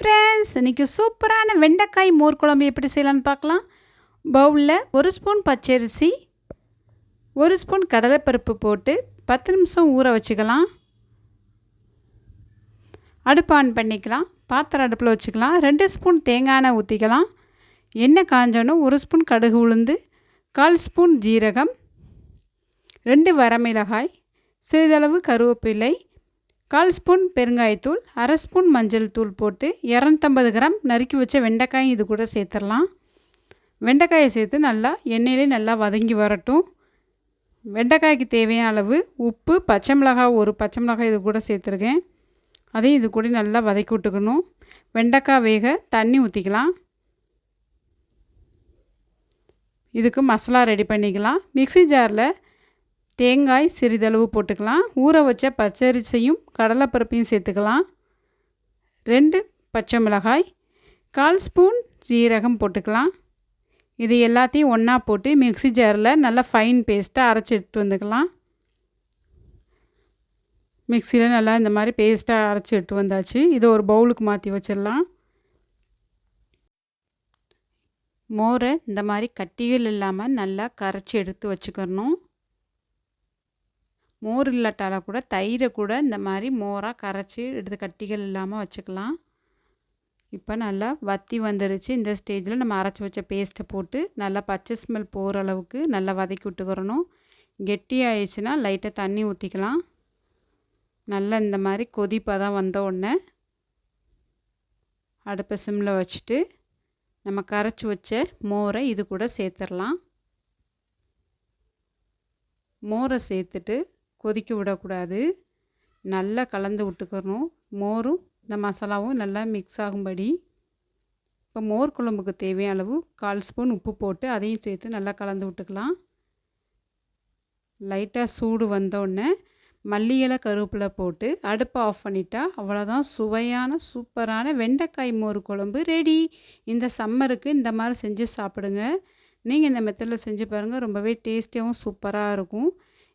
Friends இன்றைக்கி சூப்பரான வெண்டைக்காய் மோர் குழம்பு எப்படி செய்யலான்னு பார்க்கலாம். பவுலில் ஒரு ஸ்பூன் பச்சரிசி ஒரு ஸ்பூன் கடலைப்பருப்பு போட்டு பத்து நிமிஷம் ஊற வச்சுக்கலாம். அடுப்பு ஆன் பண்ணிக்கலாம். பாத்திரம் அடுப்பில் வச்சுக்கலாம். ரெண்டு ஸ்பூன் தேங்காய் எண்ணெய் ஊற்றிக்கலாம் எண்ணெய் காஞ்சோன்னு ஒரு ஸ்பூன் கடுகு உளுந்து கால் ஸ்பூன் ஜீரகம் ரெண்டு வரமிளகாய் சிறிதளவு கருவேப்பிலை கால் ஸ்பூன் பெருங்காயத்தூள் அரை ஸ்பூன் மஞ்சள் தூள் போட்டு இரநூத்தம்பது கிராம் நறுக்கி வச்ச வெண்டைக்காயும் இது கூட சேர்த்துடலாம். வெண்டைக்காயை சேர்த்து நல்லா எண்ணெயிலே நல்லா வதங்கி வரட்டும். வெண்டைக்காய்க்கு தேவையான அளவு உப்பு பச்சை மிளகாய் ஒரு பச்சை மிளகாய் இது கூட சேர்த்துருக்கேன். அதையும் இது கூட நல்லா வதக்கி விட்டுக்கணும். வெண்டைக்காய் வேக தண்ணி ஊற்றிக்கலாம் இதுக்கு மசாலா ரெடி பண்ணிக்கலாம். மிக்சி ஜாரில் தேங்காய் சிறிதளவு போட்டுக்கலாம். ஊற வச்ச பச்சரிசையும் கடலைப்பருப்பையும் சேர்த்துக்கலாம். ரெண்டு பச்சை மிளகாய் கால் ஸ்பூன் ஜீரகம் போட்டுக்கலாம். இது எல்லாத்தையும் ஒன்றா போட்டு மிக்சி ஜாரில் நல்லா ஃபைன் பேஸ்ட்டாக அரைச்சி எடுத்து வந்துக்கலாம். மிக்சியில் நல்லா இந்த மாதிரி பேஸ்ட்டாக அரைச்சி எடுத்து வந்தாச்சு. இதை ஒரு பவுலுக்கு மாற்றி வச்சிடலாம். மோரை இந்த மாதிரி கட்டிகள் இல்லாமல் நல்லா கரைச்சி எடுத்து வச்சுக்கணும். மோர் இல்லாட்டால கூட தயிரை கூட இந்த மாதிரி மோராக கரைச்சி எடுத்து கட்டிகள் இல்லாமல் வச்சுக்கலாம். இப்போ நல்லா வத்தி வந்துருச்சு. இந்த ஸ்டேஜில் நம்ம அரைச்சி வச்ச பேஸ்ட்டை போட்டு நல்லா பச்சை ஸ்மெல் போகிற அளவுக்கு நல்லா வதக்கி விட்டுக்கிறணும். கெட்டி ஆயிடுச்சுன்னா லைட்டாக தண்ணி ஊற்றிக்கலாம் நல்லா இந்த மாதிரி கொதிப்பாக தான் வந்த உடனே அடுப்பை சிம்மில் வச்சுட்டு நம்ம கரைச்சி வச்ச மோரை இது கூட சேர்த்துடலாம். மோரை சேர்த்துட்டு கொதிக்க விடக்கூடாது. நல்லா கலந்து விட்டுக்கணும். மோரும் இந்த மசாலாவும் நல்லா மிக்ஸ் ஆகும்படி. இப்போ மோர் குழம்புக்கு தேவையான அளவு கால் ஸ்பூன் உப்பு போட்டு அதையும் சேர்த்து நல்லா கலந்து விட்டுக்கலாம். லைட்டாக சூடு வந்தோடனே மல்லியலை கருவேப்பிலை போட்டு அடுப்பை ஆஃப் பண்ணிட்டா அவ்வளோதான் சுவையான சூப்பரான வெண்டைக்காய் மோர் குழம்பு ரெடி இந்த சம்மருக்கு இந்த மாதிரி செஞ்சு சாப்பிடுங்க. நீங்கள் இந்த மெத்தடில் செஞ்சு பாருங்கள் ரொம்பவே டேஸ்டியாகவும் சூப்பராக இருக்கும்.